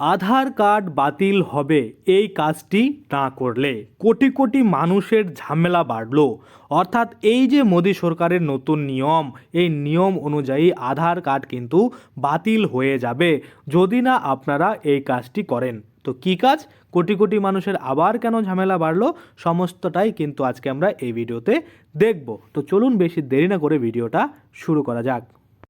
আধার card বাতিল হবে, এই কাজটি না করলে কোটি কোটি মানুষের ঝামেলা বাড়লো। অর্থাৎ এই যে মোদী সরকারের নতুন নিয়ম, এই নিয়ম অনুযায়ী আধার কার্ড কিন্তু বাতিল হয়ে যাবে। যদি না আপনারা এই কাজটি করেন, তো কী কাজ? কোটি কোটি মানুষের আবার কেন ঝামেলা বাড়লো? সমস্তটাই কিন্তু আজকে আমরা এই ভিডিওতে দেখব। তো চলুন বেশি দেরি না করে ভিডিওটা শুরু করা যাক।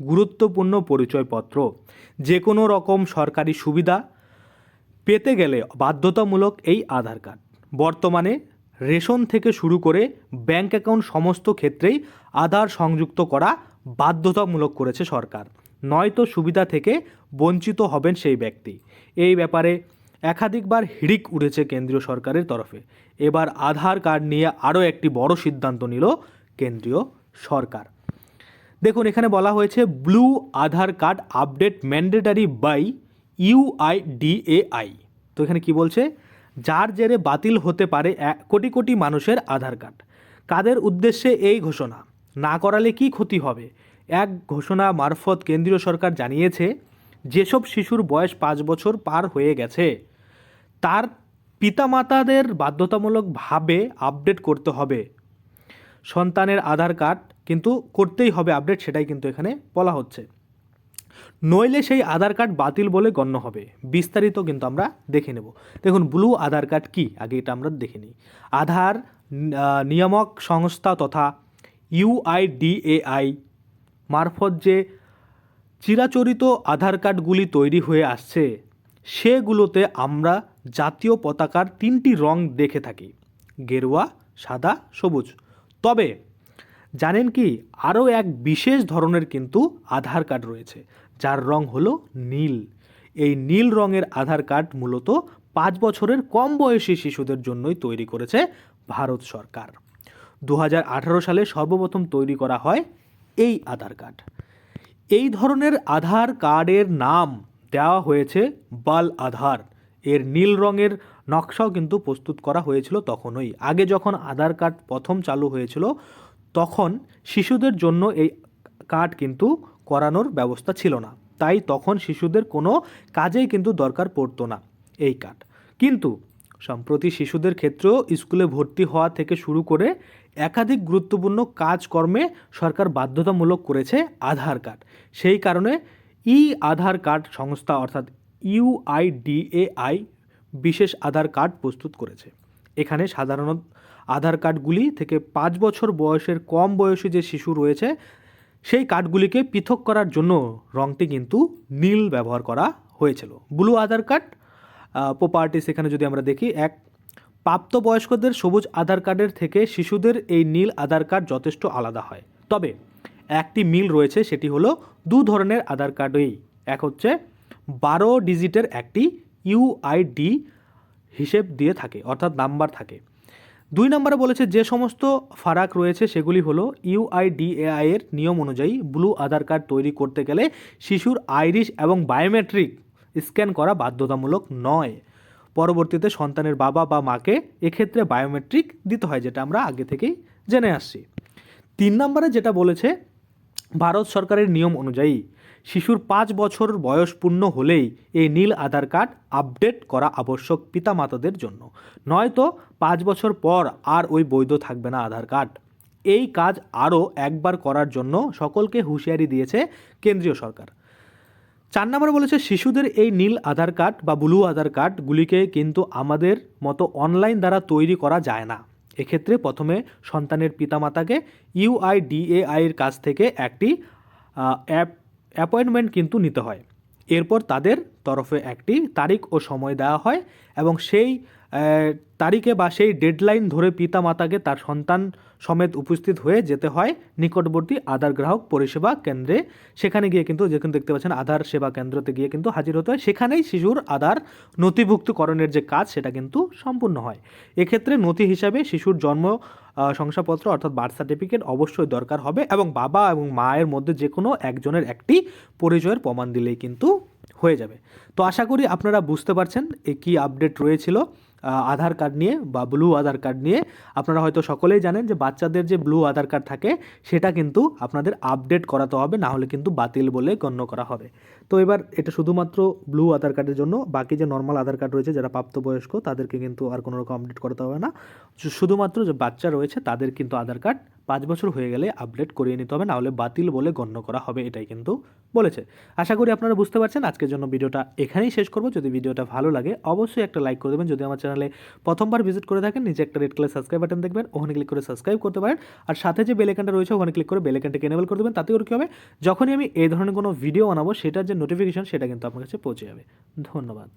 গুরুত্বপূর্ণ পরিচয়পত্র যে কোনো রকম সরকারি সুবিধা পেতে গেলে বাধ্যতামূলক এই আধার কার্ড। বর্তমানে রেশন থেকে শুরু করে ব্যাংক অ্যাকাউন্ট সমস্ত ক্ষেত্রেই আধার সংযুক্ত করা বাধ্যতামূলক করেছে সরকার। নয়তো সুবিধা থেকে বঞ্চিত হবেন সেই ব্যক্তি। এই ব্যাপারে একাধিকবার হিড়িক উঠেছে কেন্দ্রীয় সরকারের তরফে। এবার আধার কার্ড নিয়ে আরও একটি বড় সিদ্ধান্ত নিল কেন্দ্রীয় সরকার। দেখুন, এখানে বলা হয়েছে blue Aadhaar card update mandatory by UIDAI তো এখানে কি বলছে? যার জেরে বাতিল হতে পারে কোটি কোটি মানুষের আধার কার্ড। কাদের উদ্দেশ্যে এই ঘোষণা? না করালে কি ক্ষতি হবে? এক ঘোষণা মারফত কেন্দ্রীয় সরকার জানিয়েছে, যেসব শিশুর বয়স পাঁচ বছর পার হয়ে গেছে, তার পিতামাতাদের বাধ্যতামূলকভাবে আপডেট করতে হবে। সন্তানের আধার কার্ড কিন্তু করতেই হবে আপডেট সেটাই কিন্তু এখানে বলা হচ্ছে। নইলে সেই আধার কার্ড বাতিল বলে গণ্য হবে। বিস্তারিত কিন্তু আমরা দেখে নেব। দেখুন ব্লু আধার কার্ড কি? আগে এটা আমরা দেখে নিই। আধার নিয়ামক সংস্থা তথা ইউআইডিএআই মারফত যে চিরাচরিত আধার কার্ডগুলি তৈরি হয়ে আসছে, সেগুলোতে আমরা জাতীয় পতাকার তিনটি রং দেখে থাকি। গেরুয়া, সাদা, সবুজ। তবে জানেন কি, আরও এক বিশেষ ধরনের কিন্তু আধার কার্ড রয়েছে, যার রং হলো নীল। এই নীল রঙের আধার কার্ড মূলত পাঁচ বছরের কম বয়সী শিশুদের জন্যই তৈরি করেছে ভারত সরকার। দু হাজার আঠারো সালে সর্বপ্রথম তৈরি করা হয় এই আধার কার্ড। এই ধরনের আধার কার্ডের নাম দেওয়া হয়েছে বাল আধার। এর নীল রঙের নকশাও কিন্তু প্রস্তুত করা হয়েছিল তখনই। আগে যখন আধার কার্ড প্রথম চালু হয়েছিল তখন শিশুদের জন্য এই কার্ড কিন্তু করানোর ব্যবস্থা ছিল না। তাই তখন শিশুদের কোনো কাজেই কিন্তু দরকার পড়তো না এই কার্ড। কিন্তু সম্প্রতি শিশুদের ক্ষেত্রেও স্কুলে ভর্তি হওয়া থেকে শুরু করে একাধিক গুরুত্বপূর্ণ কাজকর্মে সরকার বাধ্যতামূলক করেছে আধার কার্ড। সেই কারণে ই আধার কার্ড সংস্থা অর্থাৎ ইউআইডিএআই বিশেষ আধার কার্ড প্রস্তুত করেছে। এখানে সাধারণত আধার কার্ডগুলি থেকে পাঁচ বছর বয়সের কম বয়সী যে শিশু রয়েছে, সেই কার্ডগুলিকে পৃথক করার জন্য রঙটি কিন্তু নীল ব্যবহার করা হয়েছিল। ব্লু আধার কার্ড প্রপার্টিস সেখানে যদি আমরা দেখি, এক, প্রাপ্তবয়স্কদের সবুজ আধার কার্ডের থেকে শিশুদের এই নীল আধার কার্ড যথেষ্ট আলাদা হয়। তবে একটি মিল রয়েছে, সেটি হলো দু ধরনের আধার কার্ডই। এক হচ্ছে বারো ডিজিটের একটি ইউআইডি হিসেব দিয়ে থাকে, অর্থাৎ নাম্বার থাকে। দুই নম্বরে বলেছে, যে সমস্ত ফারাক রয়েছে সেগুলি হলো ইউআইডিএআই এর নিয়ম অনুযায়ী ব্লু আধার কার্ড তৈরি করতে গেলে শিশুর আইরিশ এবং বায়োমেট্রিক স্ক্যান করা বাধ্যতামূলক নয়। পরবর্তীতে সন্তানের বাবা বা মাকে এক্ষেত্রে বায়োমেট্রিক দিতে হয়, যেটা আমরা আগে থেকেই জেনে আসছি। তিন নম্বরে যেটা বলেছে ভারত সরকারের নিয়ম অনুযায়ী শিশুর পাঁচ বছর বয়স পূর্ণ হলেই এই নীল আধার কার্ড আপডেট করা আবশ্যক পিতামাতাদের জন্য। নয়তো পাঁচ বছর পর আর ওই বৈধ থাকবে না আধার কার্ড। এই কাজ আরও একবার করার জন্য সকলকে হুঁশিয়ারি দিয়েছে কেন্দ্রীয় সরকার। চার নম্বরে বলেছে, শিশুদের এই নীল আধার কার্ড বা ব্লু আধার কার্ডগুলিকে কিন্তু আমাদের মতো অনলাইন দ্বারা তৈরি করা যায় না। এক্ষেত্রে প্রথমে সন্তানের পিতামাতাকে ইউআইডিএআইয়ের কাছ থেকে একটি অ্যাপ অ্যাপয়েন্টমেন্ট কিন্তু নিতে হয়। এরপর তাদের তরফে একটি তারিখ ও সময় দেওয়া হয় এবং সেই তারিখে বা সেই ডেডলাইন ধরে পিতা মাতাকে তার সন্তান সমেত উপস্থিত হয়ে যেতে হয় নিকটবর্তী আধার গ্রাহক পরিষেবা কেন্দ্রে। সেখানে গিয়ে কিন্তু যেখানে দেখতে পাচ্ছেন আধার সেবা কেন্দ্রতে গিয়ে কিন্তু হাজির হতে হয়। সেখানেই শিশুর আধার নথিভুক্তকরণের যে কাজ সেটা কিন্তু সম্পূর্ণ হয়। এক্ষেত্রে নথি হিসাবে শিশুর জন্ম শংসাপত্র অর্থাৎ বার্থ সার্টিফিকেট অবশ্যই দরকার হবে এবং বাবা এবং মায়ের মধ্যে যে কোনো একজনের একটি পরিচয়ের প্রমাণ দিলেই কিন্তু হয়ে যাবে। তো আশা করি আপনারা বুঝতে পারছেন এ কী আপডেট রয়েছিল। আধার কার্ড নিয়ে বা ব্লু আধার কার্ড নিয়ে আপনারা হয়তো সকলেই জানেন যে বাচ্চাদের যে ব্লু আধার কার্ড থাকে, সেটা কিন্তু আপনাদের আপডেট করাতে হবে, না হলে কিন্তু বাতিল বলে গণ্য করা হবে। তো এবার এটা শুধুমাত্র ব্লু আধার কার্ডের জন্য, বাকি যে নর্মাল আধার কার্ড রয়েছে, যারা প্রাপ্তবয়স্ক, তাদেরকে কিন্তু আর কোনো রকম আপডেট করাতে হবে না। শুধুমাত্র যে বাচ্চা রয়েছে, তাদের কিন্তু আধার কার্ড পাঁচ বছর হয়ে গেলে আপডেট করিয়ে নিতে হবে না হলে বাতিল বলে গণ্য করা হবে, এটাই কিন্তু বলেছে। আশা করি আপনারা বুঝতে পারছেন, আজকের জন্য ভিডিওটা এখানেই শেষ করব। যদি ভিডিওটা ভালো লাগে, অবশ্যই একটা লাইক করে দেবেন। যদি আমার চ্যানেলে প্রথমবার ভিজিট করে থাকেন, নিচে একটা রেড কালার সাবস্ক্রাইব বাটন দেখবেন, ওখানে ক্লিক করে সাবস্ক্রাইব করতে পারেন। আর সাথে যে বেলেকানটা রয়েছে, ওখানে ক্লিক করে বেলেকানটাকে এনেবল করে দেবেন, তাতে করে কী হবে? যখনই আমি এই ধরনের কোনো ভিডিও বানাবো, সেটার যে নোটিফিকেশন সেটা কিন্তু আপনার কাছে পৌঁছে যাবে। ধন্যবাদ।